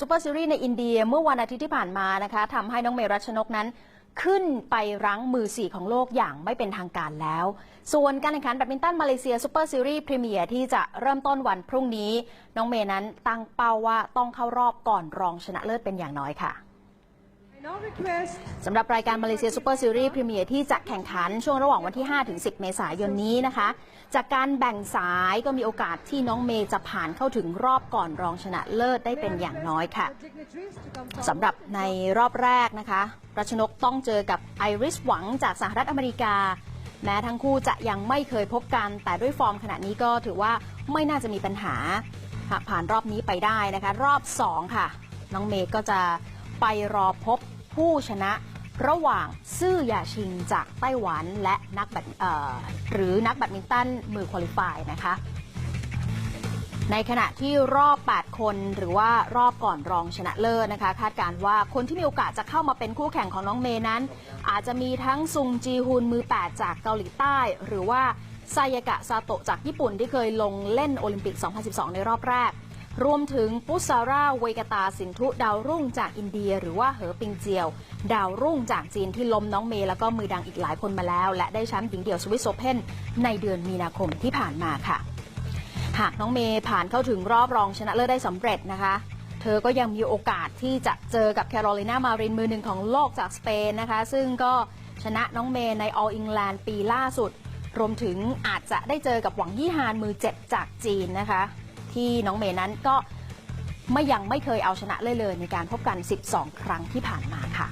ซูเปอร์ซีรีส์ในอินเดียเมื่อวันอาทิตย์ที่ผ่านมานะคะทำให้น้องเมรัชนกนั้น ขึ้นไปรั้งมือสี่ของโลกอย่างไม่เป็นทางการแล้ว ส่วนการแข่งขันแบดมินตันมาเลเซียซูเปอร์ซีรีส์พรีเมียร์ที่จะเริ่มต้นวันพรุ่งนี้ น้องเมย์นั้นตั้งเป้าว่าต้องเข้ารอบก่อนรองชนะเลิศเป็นอย่างน้อยค่ะ สำหรับรายการมาเลเซียซูเปอร์ซีรีส์พรีเมียร์ที่จะแข่งขันช่วงระหว่างวันที่5ถึง10 เมษายนนี้นะคะ จากการแบ่งสายก็มีโอกาสที่น้องเมย์จะผ่านเข้าถึงรอบก่อนรองชนะเลิศได้เป็นอย่างน้อยค่ะสำหรับในรอบแรกนะคะ รัชนกต้องเจอกับไอริสหวังจากสหรัฐอเมริกา แม้ทั้งคู่จะยังไม่เคยพบกัน แต่ด้วยฟอร์มขณะนี้ก็ถือว่าไม่น่าจะมีปัญหาหากผ่านรอบนี้ไปได้นะคะ รอบ 2 ค่ะ น้องเมย์ก็จะไปรอพบ ผู้ชนะระหว่างซื่อหยาชิงจากไต้หวันและนักแบดหรือนักแบดมินตันมือคุริฟายนะคะ ในขณะที่รอบ 8 คนหรือว่ารอบก่อนรองชนะเลิศนะคะ คาดการว่าคนที่มีโอกาสจะเข้ามาเป็นคู่แข่งของน้องเมย์นั้น อาจจะมีทั้งซุงจีฮุนมือ 8 จากเกาหลีใต้ หรือว่าไซยากะซาโตะจากญี่ปุ่นที่เคยลงเล่นโอลิมปิก 2012 ในรอบแรก รวมถึงปุซาร่าเวกตาสินทุดาวรุ่งจากอินเดีย หรือว่าเหอปิงเจียว ดาวรุ่งจากจีนที่ล้มน้องเมย์แล้วก็มือดังอีกหลายคนมาแล้ว และได้แชมป์หญิงเดี่ยวสวิสโอเพนในเดือนมีนาคมที่ผ่านมาค่ะ หากน้องเมย์ผ่านเข้าถึงรอบรองชนะเลิศได้สำเร็จนะคะเธอก็ยังมีโอกาสที่จะเจอกับแคโรไลนามารินมือหนึ่งของโลกจากสเปนนะคะ ซึ่งก็ชนะน้องเมย์ใน All England ปีล่าสุด รวมถึงอาจจะได้เจอกับหวังยี่ฮานมือ7จากจีนนะคะ ที่น้องเมย์นั้นก็ไม่ยังไม่เคยเอาชนะเลยเลยในการพบกัน 12 ครั้งที่ผ่านมาค่ะ